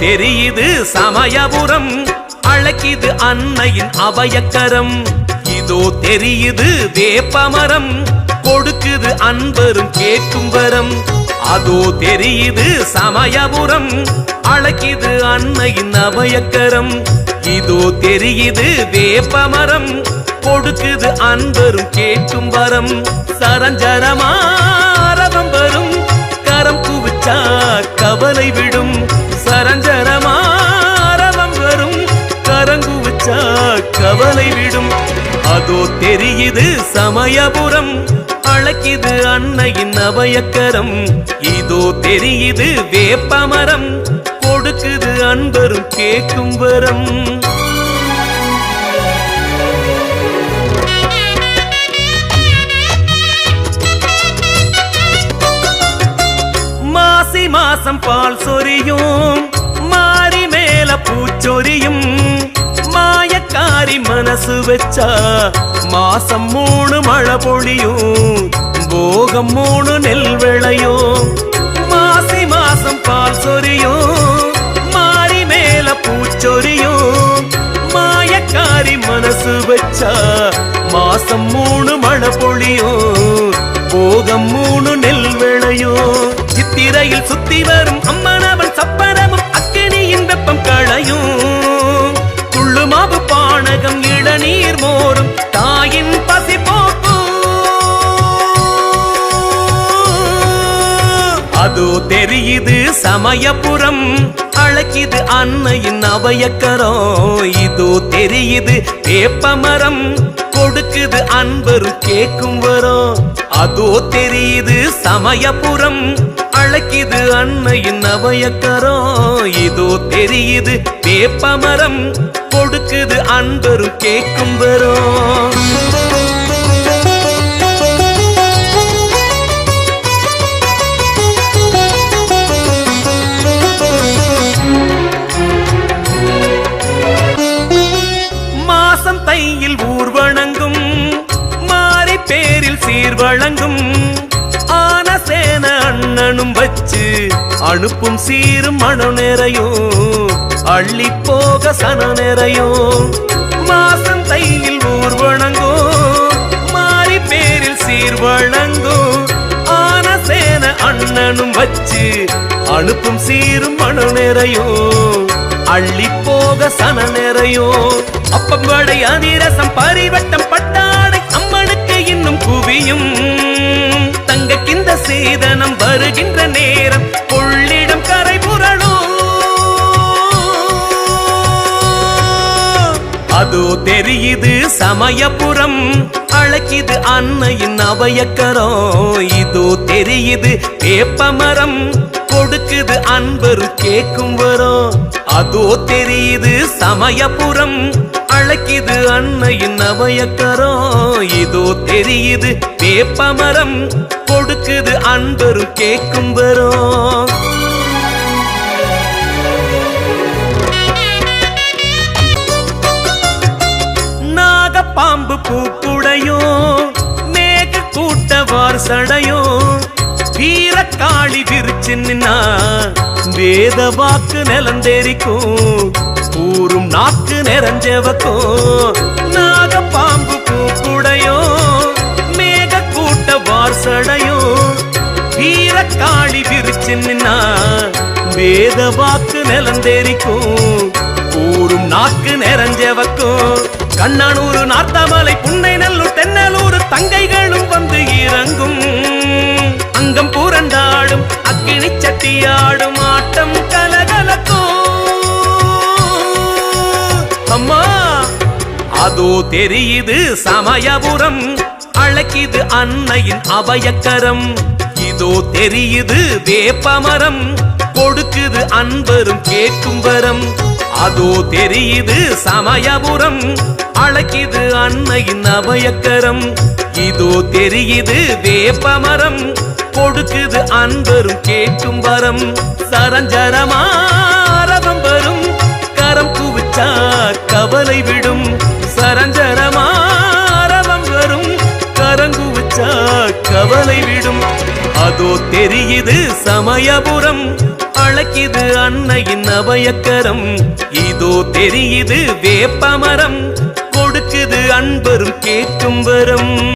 தெரியுது சமயபுரம். அழைக்குது அன்னையின் அபயக்கரம். இதோ தெரியுது வேப்பமரம். கொடுக்குது அன்பரும் கேட்கும் வரம். அதோ தெரியுது சமயபுரம். அழைக்குது அன்னையின் அபயக்கரம். இதோ தெரியுது வேப்பமரம். கொடுக்குது அன்பரும் கேட்கும் வரம். சரஞ்சரமாரவம் வரும். கரம் குவிச்சா கவலை விடும். நினைச்சா கவலை விடும். அதோ தெரியுது சமயபுரம். அழைக்குது அன்னையின் அபயக்கரம். இதோ தெரியுது வேப்பமரம். கொடுக்குது அன்பரும் கேட்கும் வரம். மாசி மாசம் பால் சொரியும். மாறி மேல பூச்சொரியும். மாயக்காரி மனசு வச்சா மாசம் மூணு மழை பொழியும் போகம் மூணு நெல் விளையும். மாசி மாசம் பால் சொரியும் மாறி மேல பூச்சொரியும் மாயக்காரி மனசு வச்சா மாசம் மூணு மழை பொழியும் போகம் மூணு நெல் விளையும். சித்திரையில் சுத்தி வரும் அம்மனவன் சப்பரமும் அக்கினியின் வெப்பம் களையும். துள்ளுமாவு பானகம் இளநீர் மோரும் தாயின் பசி போக்கு அது தெரியுது சமயபுரம் அழைக்கிது அன்னையின் அபயக்கரம் இதோ தெரியுது வேப்பமரம் கொடுக்குது அன்பரு கேக்கும் வரும். அதோ தெரியுது சமயபுரம் அழைக்குது அன்னையின் அபயக்கரம் இதோ தெரியுது வேப்பமரம் கொடுக்குது அன்பரும் கேட்கும் வரும். மாசம் தையில் ஊர் வணங்கும் மாறி பேரில் சீர் வழங்கும் ஆன சேன அண்ணனும் வச்சு அனுப்பும் சீரும் மனம் நிறையும் அள்ளி போக சன நிறையும். மாசம் தையில் ஊர் வணங்கும் மாறி பேரில் சீர் வணங்கும் ஆன சேன அண்ணனும் வச்சு அனுப்பும் சீரும் மனம் நிறையும் அள்ளி போக சன நிறையும். அப்பம் வடை அதிரசம் பரிவட்டம் பட்டாடை அம்மனுக்கு இன்னும் குவியும். தங்கக்கிந்த சீதனம் வருகின்ற அது தெரியுது சமயபுரம். அழைக்குது அன்னையின் அவையக்கரம் இது தெரியுது வேப்பமரம். கொடுக்குது அன்பரு கேக்கும் வரும். அதோ தெரியுது சமயபுரம். அழைக்குது அன்னையின் அவையக்கரம் இதோ தெரியுது வேப்பமரம். கொடுக்குது அன்பரு கேக்கும் வரும். கூட்டவார் சடையும். வீரக்காளி விரிச்சு நின்னா வேத வாக்கு நிலந்தேரிக்கும். ஊரும் நாக்கு நிறைஞ்சவக்கும். நாக பாம்பு பூக்குடையும் மேக கூட்டவார் சடையும். வீரக்காளி விரிச்சு நின்னா வேத வாக்கு நிலந்தேரிக்கும். ஊரும் நாக்கு நிறைஞ்சவக்கும். கண்ணனூர் நார்த்தாமலை புன்னை நல்லூர் தென்னலூர் தங்கைகளும் வந்து இறங்கும். அங்கம் புரண்டாடும் அக்கினி சட்டியாடும் ஆட்டம் கலகலக்கும். அம்மா அதோ தெரியுது சமயபுரம். அழைக்குது அன்னையின் அபயக்கரம். இதோ தெரியுது வேப்பமரம். கொடுக்குது அன்பரும் கேட்கும் வரம். அதோ தெரியுது சமயபுரம். அழைக்குது அன்னையின் அபயக்கரம். இதோ தெரியுது வேப்பமரம். கொடுக்குது அன்பரும் கேட்கும் வரம். சரஞ்சரமாரதம் வரும். கரம் குவிச்சா கவலை விடும். சரஞ்சரமாரதம் வரும். கரங்குவிச்சா கவலை விடும். அதோ தெரியுது சமயபுரம். அழைக்குது அன்னையின் அபயக்கரம். இதோ தெரியுது வேப்பமரம். கொடுக்குது அன்பரும் கேட்கும் வரும்.